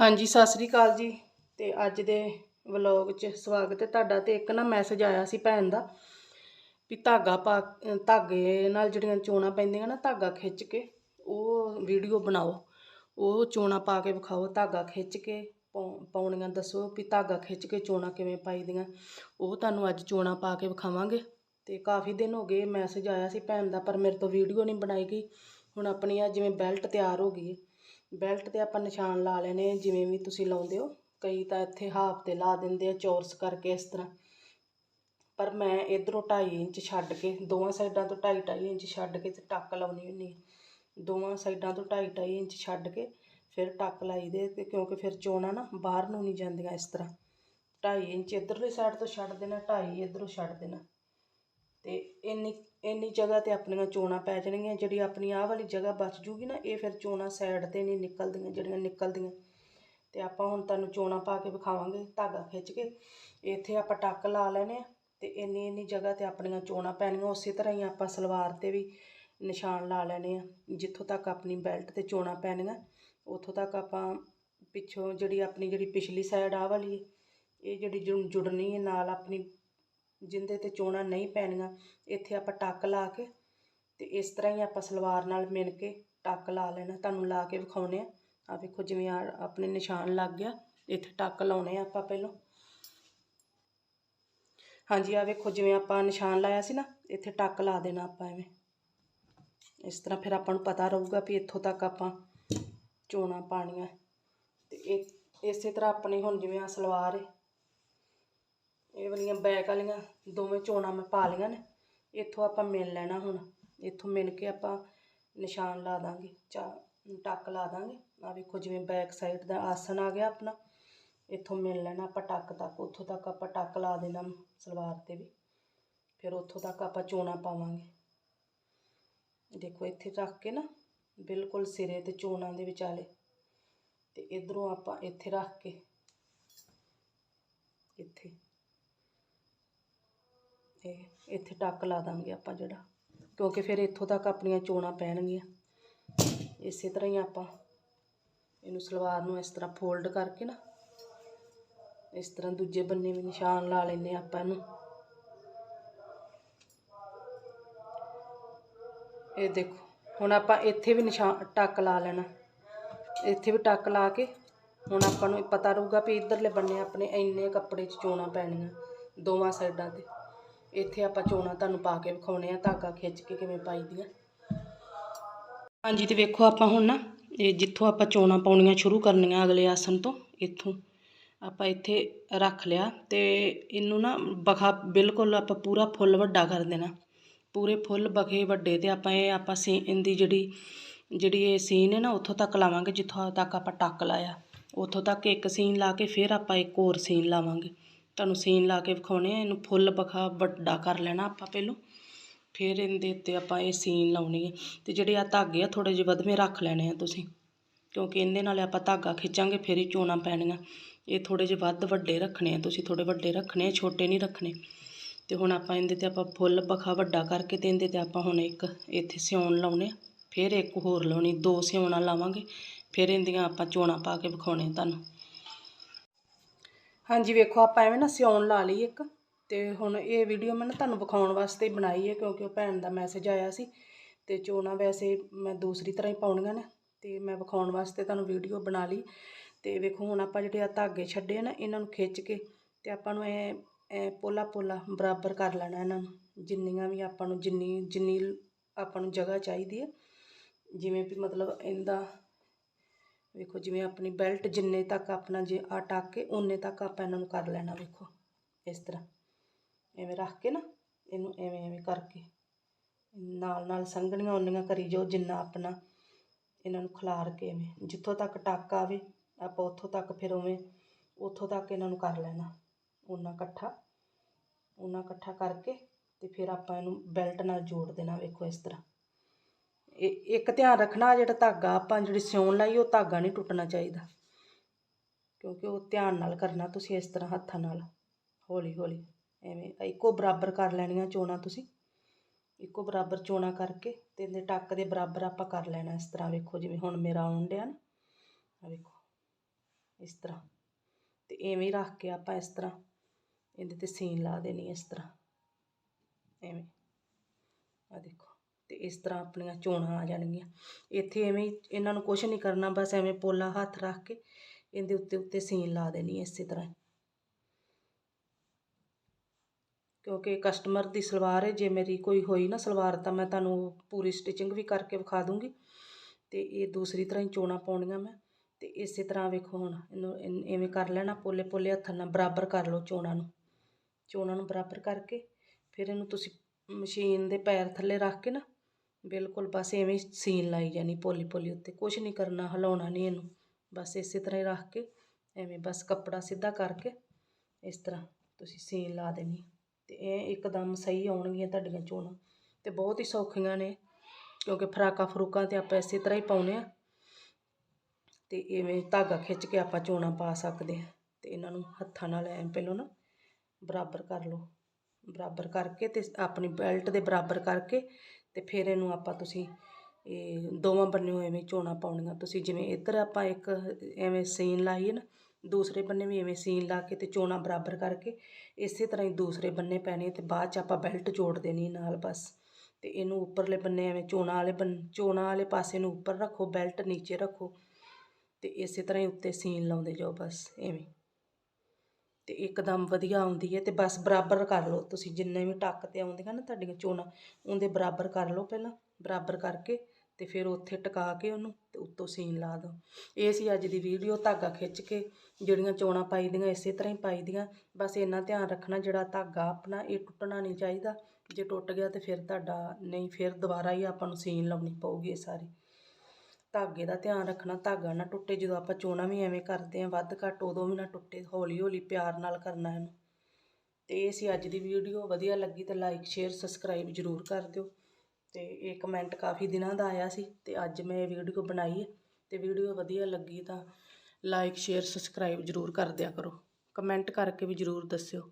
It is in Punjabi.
ਹਾਂਜੀ, ਸਤਿ ਸ੍ਰੀ ਅਕਾਲ ਜੀ। ਤੇ ਅੱਜ ਦੇ ਵਲੌਗ 'ਚ ਸਵਾਗਤ ਹੈ ਤੁਹਾਡਾ ਤੇ ਇੱਕ ਨਾ ਮੈਸੇਜ ਆਇਆ ਸੀ ਭੈਣ ਦਾ ਵੀ ਧਾਗਾ ਪਾ ਧਾਗੇ ਨਾਲ ਜਿਹੜੀਆਂ ਚੋਣਾਂ ਪੈਂਦੀਆਂ ਨਾ ਧਾਗਾ ਖਿੱਚ ਕੇ, ਉਹ ਵੀਡੀਓ ਬਣਾਓ। ਉਹ ਚੋਣਾਂ ਪਾ ਕੇ ਵਿਖਾਓ, ਧਾਗਾ ਖਿੱਚ ਕੇ ਪਾਉ- ਪਾਉਣੀਆਂ ਦੱਸੋ ਵੀ ਧਾਗਾ ਖਿੱਚ ਕੇ ਚੋਣਾਂ ਕਿਵੇਂ ਪਾਈਦੀਆਂ। ਉਹ ਤੁਹਾਨੂੰ ਅੱਜ ਚੋਣਾਂ ਪਾ ਕੇ ਵਿਖਾਵਾਂਗੇ। ਤੇ ਕਾਫੀ ਦਿਨ ਹੋ ਗਏ ਮੈਸੇਜ ਆਇਆ ਸੀ ਭੈਣ ਦਾ, ਪਰ ਮੇਰੇ ਤੋਂ ਵੀਡੀਓ ਨਹੀਂ ਬਣਾਈ ਗਈ। ਹੁਣ ਆਪਣੀ ਆ ਜਿਵੇਂ ਬੈਲਟ ਤਿਆਰ ਹੋ ਗਈ ਬੈਲਟ ਤੇ ਆਪਾਂ ਨਿਸ਼ਾਨ ਲਾ ਲੈਣੇ ਜਿਵੇਂ ਵੀ ਤੁਸੀਂ ਲਾਉਂਦੇ ਹੋ। ਕਈ ਤਾਂ ਇੱਥੇ ਹਾਫ ਤੇ ਲਾ ਦਿੰਦੇ ਆ ਚੌਰਸ ਕਰਕੇ ਇਸ ਤਰ੍ਹਾਂ। ਪਰ ਮੈਂ ਇਧਰੋਂ 2.5 ਇੰਚ ਛੱਡ ਕੇ, ਦੋਵਾਂ ਸਾਈਡਾਂ ਤੋਂ 2.5 2.5 ਇੰਚ ਛੱਡ ਕੇ ਤੇ ਟੱਕ ਲਾਉਣੀ ਹੁੰਦੀ ਹੈ ਦੋਵਾਂ ਸਾਈਡਾਂ ਤੋਂ 2.5 2.5 ਇੰਚ ਛੱਡ ਕੇ ਫਿਰ ਟੱਕ ਲਾਈਦੇ ਤੇ ਕਿਉਂਕਿ ਫਿਰ ਚੋਣਾਂ ਨਾ ਬਾਹਰ ਨੂੰ ਨਹੀਂ ਜਾਂਦੀਆਂ ਇਸ ਤਰ੍ਹਾਂ। 2.5 ਇੰਚ ਇਧਰਲੀ ਸਾਈਡ ਤੋਂ ਛੱਡ ਦੇਣਾ 2.5 ਇਧਰੋਂ ਛੱਡ ਦੇਣਾ। ਤੇ ਇੰਨੀ ਇੰਨੀ ਜਗ੍ਹਾ ਤੇ ਆਪਣੀਆਂ ਚੋਣਾਂ ਪੈ ਜਾਣਗੀਆਂ, ਜਿਹੜੀ ਆਪਣੀ ਆਹ ਵਾਲੀ ਜਗ੍ਹਾ ਬਚ ਜੂਗੀ ਨਾ, ਇਹ ਫਿਰ ਚੋਣਾਂ ਸਾਈਡ ਤੇ ਨਹੀਂ ਨਿਕਲਦੀਆਂ, ਜਿਹੜੀਆਂ ਨਿਕਲਦੀਆਂ। ਤੇ ਆਪਾਂ ਹੁਣ ਤੁਹਾਨੂੰ ਚੋਣਾਂ ਪਾ ਕੇ ਵਿਖਾਵਾਂਗੇ, ਧਾਗਾ ਖਿੱਚ ਕੇ। ਇੱਥੇ ਆਪਾਂ ਟੱਕ ਲਾ ਲੈਣੇ ਆ, ਤੇ ਇੰਨੀ ਇੰਨੀ ਜਗ੍ਹਾ ਤੇ ਆਪਣੀਆਂ ਚੋਣਾਂ ਪੈਣੀਆਂ ਉਸੇ ਤਰ੍ਹਾਂ ਹੀ ਆਪਾਂ ਸਲਵਾਰ ਤੇ ਵੀ ਨਿਸ਼ਾਨ ਲਾ ਲੈਣੇ ਆ, ਜਿੱਥੋਂ ਤੱਕ ਆਪਣੀ ਬੈਲਟ ਤੇ ਚੋਣਾਂ ਪੈਣੀਆਂ ਉੱਥੋਂ ਤੱਕ ਆਪਾਂ ਪਿੱਛੋਂ ਜਿਹੜੀ ਆਪਣੀ ਜਿਹੜੀ ਪਿਛਲੀ ਸਾਈਡ ਆ ਵਾਲੀ ਇਹ ਜਿਹੜੀ ਜੁੜ- ਜੁੜਨੀ ਹੈ ਨਾਲ ਆਪਣੀ ਜਿੰਦੇ ਤੇ ਚੋਣਾਂ ਨਹੀਂ ਪੈਣੀਆਂ, ਇੱਥੇ ਆਪਾਂ ਟੱਕ ਲਾ ਕੇ ਤੇ ਇਸ ਤਰ੍ਹਾਂ ਹੀ ਆਪਾਂ ਸਲਵਾਰ ਨਾਲ ਮਿਣ ਕੇ ਟੱਕ ਲਾ ਲੈਣਾ, ਤੁਹਾਨੂੰ ਲਾ ਕੇ ਵਿਖਾਉਣੇ ਆ। ਆ ਵੇਖੋ ਜਿਵੇਂ ਆ ਆਪਣੇ ਨਿਸ਼ਾਨ ਲੱਗ ਗਿਆ, ਇੱਥੇ ਟੱਕ ਲਾਉਣੇ ਆ ਆਪਾਂ ਪਹਿਲਾਂ। ਹਾਂਜੀ ਆ ਵੇਖੋ ਜਿਵੇਂ ਆਪਾਂ ਨਿਸ਼ਾਨ ਲਾਇਆ ਸੀ ਨਾ, ਇੱਥੇ ਟੱਕ ਲਾ ਦੇਣਾ ਆਪਾਂ ਐਵੇਂ। ਇਸ ਤਰ੍ਹਾਂ ਫਿਰ ਆਪਾਂ ਨੂੰ ਪਤਾ ਰਹੂਗਾ ਵੀ ਇੱਥੋਂ ਤੱਕ ਆਪਾਂ ਚੋਣਾਂ ਪਾਣੀਆਂ ਤੇ ਇਹ, ਇਸੇ ਤਰ੍ਹਾਂ ਆਪਣੀ ਹੁਣ ਜਿਵੇਂ ਆ ਸਲਵਾਰ ਹੈ ਇਹ ਵਾਲੀਆਂ ਬੈਕ ਵਾਲੀਆਂ ਦੋਵੇਂ ਚੋਣਾਂ ਮੈਂ ਪਾ ਲਈਆਂ ਨੇ। ਇੱਥੋਂ ਆਪਾਂ ਮਿਲ ਲੈਣਾ ਹੁਣ। ਇੱਥੋਂ ਮਿਲ ਕੇ ਆਪਾਂ ਨਿਸ਼ਾਨ ਲਾ ਦਾਂਗੇ, ਚਾ ਟੱਕ ਲਾ ਦਾਂਗੇ। ਆ ਵੇਖੋ ਜਿਵੇਂ ਬੈਕ ਸਾਈਡ ਦਾ ਆਸਨ ਆ ਗਿਆ ਆਪਣਾ। ਇੱਥੋਂ ਮਿਲ ਲੈਣਾ ਆਪਾਂ ਟੱਕ ਤੱਕ। ਉੱਥੋਂ ਤੱਕ ਆਪਾਂ ਟੱਕ ਲਾ ਦੇਣਾ ਸਲਵਾਰ ਤੇ ਵੀ। ਫਿਰ ਉੱਥੋਂ ਤੱਕ ਆਪਾਂ ਚੋਣਾਂ ਪਾਵਾਂਗੇ। ਦੇਖੋ ਇੱਥੇ ਰੱਖ ਕੇ ਨਾ ਬਿਲਕੁਲ ਸਿਰੇ ਤੇ ਚੋਣਾਂ ਦੇ ਵਿਚਾਲੇ। ਤੇ ਇਧਰੋਂ ਆਪਾਂ ਇੱਥੇ ਰੱਖ ਕੇ ਇੱਥੇ ਇਹ ਇੱਥੇ ਟੱਕ ਲਾ ਦਾਂਗੇ ਆਪਾਂ ਜਿਹੜਾ, ਕਿਉਂਕਿ ਫਿਰ ਇੱਥੋਂ ਤੱਕ ਆਪਣੀਆਂ ਚੋਣਾਂ ਪੈਣਗੀਆਂ। ਇਸੇ ਤਰ੍ਹਾਂ ਹੀ ਆਪਾਂ ਇਹਨੂੰ ਸਲਵਾਰ ਨੂੰ ਇਸ ਤਰ੍ਹਾਂ ਫੋਲਡ ਕਰਕੇ ਨਾ, ਇਸ ਤਰ੍ਹਾਂ ਦੂਜੇ ਬੰਨੇ ਵੀ ਨਿਸ਼ਾਨ ਲਾ ਲੈਨੇ ਆਪਾਂ ਇਹਨੂੰ। ਇਹ ਦੇਖੋ, ਹੁਣ ਆਪਾਂ ਇੱਥੇ ਵੀ ਨਿਸ਼ਾਨ ਟੱਕ ਲਾ ਲੈਣਾ। ਇੱਥੇ ਵੀ ਟੱਕ ਲਾ ਕੇ ਹੁਣ ਆਪਾਂ ਨੂੰ ਪਤਾ ਰਹੂਗਾ ਵੀ ਇਧਰਲੇ ਬੰਨੇ ਆਪਣੇ ਇੰਨੇ ਕੱਪੜੇ 'ਚ ਚੋਣਾਂ ਪੈਣੀਆਂ, ਦੋਵਾਂ ਸਾਈਡਾਂ ਤੇ। ਇੱਥੇ ਆਪਾਂ ਚੋਣਾਂ ਤੁਹਾਨੂੰ ਪਾ ਕੇ ਵਿਖਾਉਣੇ ਆ, ਧਾਗਾ ਖਿੱਚ ਕੇ ਕਿਵੇਂ ਪਾਈ ਦੀਆਂ। ਹਾਂਜੀ ਤੇ ਵੇਖੋ ਆਪਾਂ ਹੁਣ ਨਾ, ਇਹ ਜਿੱਥੋਂ ਆਪਾਂ ਚੋਣਾਂ ਪਾਉਣੀਆਂ ਸ਼ੁਰੂ ਕਰਨੀਆਂ ਅਗਲੇ ਆਸਨ ਤੋਂ, ਇੱਥੋਂ ਆਪਾਂ ਇੱਥੇ ਰੱਖ ਲਿਆ ਤੇ ਇਹਨੂੰ ਨਾ ਬਖਾ, ਬਿਲਕੁਲ ਆਪਾਂ ਪੂਰਾ ਫੁੱਲ ਵੱਡਾ ਕਰ ਦੇਣਾ। ਪੂਰੇ ਫੁੱਲ ਬਖੇ ਵੱਡੇ ਤੇ ਆਪਾਂ ਇਹ, ਆਪਾਂ ਸੀ, ਇਹਦੀ ਜਿਹੜੀ ਜਿਹੜੀ ਇਹ ਸੀਨ ਹੈ ਨਾ, ਉੱਥੋਂ ਤੱਕ ਲਾਵਾਂਗੇ, ਜਿੱਥੋਂ ਤੱਕ ਆਪਾਂ ਟੱਕ ਲਾਇਆ। ਉੱਥੋਂ ਤੱਕ ਇੱਕ ਸੀਨ ਲਾ ਕੇ ਫਿਰ ਆਪਾਂ ਇੱਕ ਹੋਰ ਸੀਨ ਲਾਵਾਂਗੇ। ਤੁਹਾਨੂੰ ਸੀਨ ਲਾ ਕੇ ਵਿਖਾਉਣੇ ਆ, ਇਹਨੂੰ ਫੁੱਲ ਬਖਾ ਵੱਡਾ ਕਰ ਲੈਣਾ ਆਪਾਂ ਪਹਿਲੋਂ। ਫਿਰ ਇਹਦੇ ਉੱਤੇ ਆਪਾਂ ਇਹ ਸੀਨ ਲਾਉਣੀ ਹੈ ਤੇ ਜਿਹੜੇ ਆ ਧਾਗੇ ਆ ਥੋੜੇ ਜਿਹੇ ਵਧਵੇਂ ਰੱਖ ਲੈਣੇ ਆ ਤੁਸੀਂ। ਕਿਉਂਕਿ ਇਹਦੇ ਨਾਲ ਆਪਾਂ ਧਾਗਾ ਖਿੱਚਾਂਗੇ, ਫਿਰ ਹੀ ਚੋਣਾਂ ਪੈਣੀਆਂ। ਇਹ ਥੋੜੇ ਜਿਹੇ ਵੱਧ ਵੱਡੇ ਰੱਖਣੇ ਆ ਤੁਸੀਂ ਥੋੜੇ ਵੱਡੇ ਰੱਖਣੇ ਆ, ਛੋਟੇ ਨਹੀਂ ਰੱਖਣੇ। ਤੇ ਹੁਣ ਆਪਾਂ ਇਹਦੇ ਤੇ ਆਪਾਂ ਫੁੱਲ ਬਖਾ ਵੱਡਾ ਕਰਕੇ ਤੇ ਇਹਦੇ ਤੇ ਆਪਾਂ ਹੁਣ ਇੱਕ ਇੱਥੇ ਸਿਉਣ ਲਾਉਣੇ ਆ। ਫਿਰ ਇੱਕ ਹੋਰ ਲਾਉਣੀ, ਦੋ ਸਿਉਣਾ ਲਾਵਾਂਗੇ। ਫਿਰ ਇਹਦੀਆਂ ਆਪਾਂ ਚੋਣਾਂ ਪਾ ਕੇ ਵਿਖਾਉਣੇ ਤੁਹਾਨੂੰ। ਹਾਂਜੀ, ਵੇਖੋ, ਆਪਾਂ ਐਵੇਂ ਨਾ ਸਿਉਣ ਲਾ ਲਈ ਇੱਕ ਤੇ ਹੁਣ ਇਹ ਵੀਡੀਓ ਮੈਂ ਨਾ ਤੁਹਾਨੂੰ ਵਿਖਾਉਣ ਵਾਸਤੇ ਬਣਾਈ ਹੈ ਕਿਉਂਕਿ ਉਹ ਭੈਣ ਦਾ ਮੈਸੇਜ ਆਇਆ ਸੀ ਤੇ ਚੋਣਾਂ ਵੈਸੇ ਮੈਂ ਦੂਸਰੀ ਤਰ੍ਹਾਂ ਹੀ ਪਾਉਣੀਆਂ ਨੇ ਤੇ ਮੈਂ ਵਿਖਾਉਣ ਵਾਸਤੇ ਤੁਹਾਨੂੰ ਵੀਡੀਓ ਬਣਾ ਲਈ ਤੇ ਵੇਖੋ, ਹੁਣ ਆਪਾਂ ਜਿਹੜੇ ਆ ਧਾਗੇ ਛੱਡੇ ਨਾ, ਇਹਨਾਂ ਨੂੰ ਖਿੱਚ ਕੇ ਤੇ ਆਪਾਂ ਨੂੰ ਇਹ ਇਹ ਪੋਲਾ ਪੋਲਾ ਬਰਾਬਰ ਕਰ ਲੈਣਾ ਇਹਨਾਂ ਨੂੰ, ਜਿੰਨੀਆਂ ਵੀ ਆਪਾਂ ਨੂੰ ਜਿੰਨੀ ਜਿੰਨੀ ਆਪਾਂ ਨੂੰ ਜਗ੍ਹਾ ਚਾਹੀਦੀ ਹੈ, ਜਿਵੇਂ ਵੀ ਮਤਲਬ ਇਹਦਾ ਵੇਖੋ, ਜਿਵੇਂ ਆਪਣੀ ਬੈਲਟ ਜਿੰਨੇ ਤੱਕ ਆਪਣਾ ਜੇ ਆ ਟੱਕ ਕੇ ਓਨੇ ਤੱਕ ਆਪਾਂ ਇਹਨਾਂ ਨੂੰ ਕਰ ਲੈਣਾ ਵੇਖੋ, ਇਸ ਤਰ੍ਹਾਂ। ਐਵੇਂ ਰੱਖ ਕੇ ਨਾ, ਇਹਨੂੰ ਐਵੇਂ ਐਵੇਂ ਕਰਕੇ। ਨਾਲ ਨਾਲ ਸੰਘਣੀਆਂ ਉਨੀਆਂ ਕਰੀ ਜਾਓ, ਜਿੰਨਾ ਆਪਣਾ ਇਹਨਾਂ ਨੂੰ ਖਿਲਾਰ ਕੇ ਐਵੇਂ। ਜਿੱਥੋਂ ਤੱਕ ਟੱਕ ਆਵੇ, ਆਪਾਂ ਉੱਥੋਂ ਤੱਕ ਫਿਰ ਉਵੇਂ, ਉੱਥੋਂ ਤੱਕ ਇਹਨਾਂ ਨੂੰ ਕਰ ਲੈਣਾ। ਓਨਾ ਇਕੱਠਾ ਓਨਾ ਇਕੱਠਾ ਕਰਕੇ ਤੇ ਫਿਰ ਆਪਾਂ ਇਹਨੂੰ ਬੈਲਟ ਨਾਲ ਜੋੜ ਦੇਣਾ ਵੇਖੋ, ਇਸ ਤਰ੍ਹਾਂ। ਇੱਕ ਧਿਆਨ ਰੱਖਣਾ ਜਿਹੜਾ ਧਾਗਾ ਆਪਾਂ ਜਿਹੜੀ ਸਿਉਣ ਲਾਈ, ਉਹ ਧਾਗਾ ਨਹੀਂ ਟੁੱਟਣਾ ਚਾਹੀਦਾ। ਕਿਉਂਕਿ ਉਹ ਧਿਆਨ ਨਾਲ ਕਰਨਾ ਤੁਸੀਂ ਇਸ ਤਰ੍ਹਾਂ ਹੱਥਾਂ ਨਾਲ। ਹੌਲੀ ਹੌਲੀ। ਐਵੇਂ ਇੱਕੋ ਬਰਾਬਰ ਕਰ ਲੈਣੀਆਂ ਚੋਣਾਂ ਤੁਸੀਂ। ਇੱਕੋ ਬਰਾਬਰ ਚੋਣਾਂ ਕਰਕੇ ਤੇ ਇਹਦੇ ਟੱਕ ਦੇ ਬਰਾਬਰ ਆਪਾਂ ਕਰ ਲੈਣਾ ਇਸ ਤਰ੍ਹਾਂ। ਵੇਖੋ, ਜਿਵੇਂ ਹੁਣ ਮੇਰਾ ਆਉਣ ਡਿਆ ਨਾ। ਆ ਵੇਖੋ, ਇਸ ਤਰ੍ਹਾਂ। ਤੇ ਐਵੇਂ ਹੀ ਰੱਖ ਕੇ ਆਪਾਂ ਇਸ ਤਰ੍ਹਾਂ ਇਹਦੇ ਤੇ ਸੀਨ ਲਾ ਦੇਣੀ ਇਸ ਤਰ੍ਹਾਂ। ਐਵੇਂ। ਆ ਦੇਖੋ। ਤੇ ਇਸ ਤਰ੍ਹਾਂ ਆਪਣੀਆਂ ਚੋਣਾਂ ਆ ਜਾਣਗੀਆਂ। ਇੱਥੇ ਐਵੇਂ ਹੀ ਇਹਨਾਂ ਨੂੰ ਕੁਝ ਨਹੀਂ ਕਰਨਾ, ਬਸ ਐਵੇਂ ਪੋਲਾ ਹੱਥ ਰੱਖ ਕੇ ਇਹਦੇ ਉੱਤੇ ਉੱਤੇ ਸੀਨ ਲਾ ਦੇਣੀ ਹੈ ਇਸੇ ਤਰ੍ਹਾਂ ਹੀ। ਕਿਉਂਕਿ ਕਸਟਮਰ ਦੀ ਸਲਵਾਰ ਹੈ, ਜੇ ਮੇਰੀ ਕੋਈ ਹੋਈ ਨਾ ਸਲਵਾਰ ਤਾਂ ਮੈਂ ਤੁਹਾਨੂੰ ਪੂਰੀ ਸਟਿਚਿੰਗ ਵੀ ਕਰਕੇ ਵਿਖਾ ਦੂੰਗੀ। ਤੇ ਇਹ ਦੂਸਰੀ ਤਰ੍ਹਾਂ ਹੀ ਚੋਣਾਂ ਪਾਉਣੀਆਂ ਮੈਂ। ਤੇ ਇਸੇ ਤਰ੍ਹਾਂ ਵੇਖੋ ਹੁਣ, ਇਹਨੂੰ ਇਨ- ਐਵੇਂ ਕਰ ਲੈਣਾ, ਪੋਲੇ ਪੋਲੇ ਹੱਥਾਂ ਨਾਲ ਬਰਾਬਰ ਕਰ ਲਓ ਚੋਣਾਂ ਨੂੰ। ਚੋਣਾਂ ਨੂੰ ਬਰਾਬਰ ਕਰਕੇ ਫਿਰ ਇਹਨੂੰ ਤੁਸੀਂ ਮਸ਼ੀਨ ਦੇ ਪੈਰ ਥੱਲੇ ਰੱਖ ਕੇ ਨਾ ਬਿਲਕੁਲ, ਬਸ ਐਵੇਂ ਸੀਨ ਲਾਈ ਜਾਣੀ ਪੋਲੀ ਪੋਲੀ ਉੱਤੇ। ਕੁਝ ਨਹੀਂ ਕਰਨਾ, ਹਿਲਾਉਣਾ ਨਹੀਂ ਇਹਨੂੰ। ਬਸ ਇਸੇ ਤਰ੍ਹਾਂ ਹੀ ਰੱਖ ਕੇ, ਐਵੇਂ ਬਸ ਕੱਪੜਾ ਸਿੱਧਾ ਕਰਕੇ, ਇਸ ਤਰ੍ਹਾਂ ਤੁਸੀਂ ਸੀਨ ਲਾ ਦੇਣੀ। ਤੇ ਇਹ ਇੱਕਦਮ ਸਹੀ ਆਉਣਗੀਆਂ ਤੁਹਾਡੀਆਂ ਚੋਣਾਂ। ਤੇ ਬਹੁਤ ਹੀ ਸੌਖੀਆਂ ਨੇ, ਕਿਉਂਕਿ ਫਰਾਕਾਂ ਫਰੂਕਾਂ ਤੇ ਆਪਾਂ ਇਸੇ ਤਰ੍ਹਾਂ ਹੀ ਪਾਉਨੇ ਆ ਤੇ ਇਵੇਂ ਧਾਗਾ ਖਿੱਚ ਕੇ ਆਪਾਂ ਚੋਣਾਂ ਪਾ ਸਕਦੇ ਆ ਤੇ ਇਹਨਾਂ ਨੂੰ ਹੱਥਾਂ ਨਾਲ ਐਂ ਪਹਿਲਾਂ ਨਾ ਬਰਾਬਰ ਕਰ ਲਓ। ਬਰਾਬਰ ਕਰਕੇ ਤੇ ਆਪਣੀ ਬੈਲਟ ਦੇ ਬਰਾਬਰ ਕਰਕੇ ਤੇ ਫਿਰ ਇਹਨੂੰ ਆਪਾਂ ਤੁਸੀਂ, ਇਹ ਦੋਵਾਂ ਬੰਨਿਓ ਐਵੇਂ ਚੋਣਾਂ ਪਾਉਣੀਆਂ। ਤੁਸੀਂ ਜਿਵੇਂ ਇੱਧਰ ਆਪਾਂ ਇੱਕ ਐਵੇਂ ਸੀਨ ਲਾਈਏ ਨਾ, ਦੂਸਰੇ ਬੰਨੇ ਵੀ ਐਵੇਂ ਸੀਨ ਲਾ ਕੇ ਤੇ ਚੋਣਾਂ ਬਰਾਬਰ ਕਰਕੇ ਇਸੇ ਤਰ੍ਹਾਂ ਹੀ ਦੂਸਰੇ ਬੰਨੇ ਪੈਣੇ ਤੇ ਬਾਅਦ ਚ ਆਪਾਂ ਬੈਲਟ ਜੋੜ ਦੇਣੀ ਨਾਲ ਬਸ। ਤੇ ਇਹਨੂੰ ਉੱਪਰਲੇ ਬੰਨੇ ਐਵੇਂ ਚੋਣਾਂ ਵਾਲੇ ਬੰ ਚੋਣਾਂ ਵਾਲੇ ਪਾਸੇ ਨੂੰ ਉੱਪਰ ਰੱਖੋ, ਬੈਲਟ ਨੀਚੇ ਰੱਖੋ ਤੇ ਇਸੇ ਤਰ੍ਹਾਂ ਹੀ ਉੱਤੇ ਸੀਨ ਲਾਉਂਦੇ ਜਾਓ ਬਸ, ਐਵੇਂ। ਤੇ ਇੱਕਦਮ ਵਧੀਆ ਆਉਂਦੀ ਹੈ ਤੇ ਬਸ ਬਰਾਬਰ ਕਰ ਲਓ। ਤੁਸੀਂ ਜਿੰਨੇ ਵੀ ਟੱਕ ਤੇ ਆਉਂਦੀਆਂ ਨਾ ਤੁਹਾਡੀਆਂ ਚੋਣਾਂ, ਉਹਦੇ ਬਰਾਬਰ ਕਰ ਲਓ ਪਹਿਲਾਂ, ਬਰਾਬਰ ਕਰਕੇ ਤੇ ਫਿਰ ਉੱਥੇ ਟਿਕਾ ਕੇ ਉਹਨੂੰ ਤੇ ਉੱਤੋਂ ਸੀਨ ਲਾ ਦਿਓ। ਇਹ ਸੀ ਅੱਜ ਦੀ ਵੀਡੀਓ, ਧਾਗਾ ਖਿੱਚ ਕੇ ਜਿਹੜੀਆਂ ਚੋਣਾਂ ਪਾਈ ਦੀਆਂ, ਇਸੇ ਤਰ੍ਹਾਂ ਹੀ ਪਾਈ ਦੀਆਂ। ਬਸ ਇੰਨਾ ਧਿਆਨ ਰੱਖਣਾ ਜਿਹੜਾ ਧਾਗਾ ਆਪਣਾ, ਇਹ ਟੁੱਟਣਾ ਨਹੀਂ ਚਾਹੀਦਾ। ਜੇ ਟੁੱਟ ਗਿਆ ਤੇ ਫਿਰ ਤੁਹਾਡਾ ਨਹੀਂ, ਫਿਰ ਦੁਬਾਰਾ ਹੀ ਆਪਾਂ ਨੂੰ ਸੀਨ ਲਾਉਣੀ ਪਊਗੀ ਇਹ ਸਾਰੀ। ਧਾਗੇ ਦਾ ਧਿਆਨ ਰੱਖਣਾ, ਧਾਗਾ ਨਾ ਟੁੱਟੇ, ਜਦੋਂ ਆਪਾਂ ਚੋਣਾਂ ਵੀ ਐਵੇਂ ਕਰਦੇ ਆ ਵੱਧ ਘੱਟ ਉਦੋਂ ਵੀ ਨਾ ਟੁੱਟੇ ਹੌਲੀ ਹੌਲੀ ਪਿਆਰ ਨਾਲ ਕਰਨਾ ਇਹਨੂੰ। ਤੇ ਇਹ ਸੀ ਅੱਜ ਦੀ ਵੀਡੀਓ, ਵਧੀਆ ਲੱਗੀ ਤਾਂ ਲਾਈਕ ਸ਼ੇਅਰ ਸਬਸਕ੍ਰਾਈਬ ਜ਼ਰੂਰ ਕਰ ਦਿਓ। ਤੇ ਇਹ ਕਮੈਂਟ ਕਾਫੀ ਦਿਨਾਂ ਦਾ ਆਇਆ ਸੀ ਤੇ ਅੱਜ ਮੈਂ ਇਹ ਵੀਡੀਓ ਬਣਾਈ ਹੈ। ਤੇ ਵੀਡੀਓ ਵਧੀਆ ਲੱਗੀ ਤਾਂ ਲਾਈਕ ਸ਼ੇਅਰ ਸਬਸਕ੍ਰਾਈਬ ਜ਼ਰੂਰ ਕਰ ਦਿਆ ਕਰੋ। ਕਮੈਂਟ ਕਰਕੇ ਵੀ ਜ਼ਰੂਰ ਦੱਸਿਓ।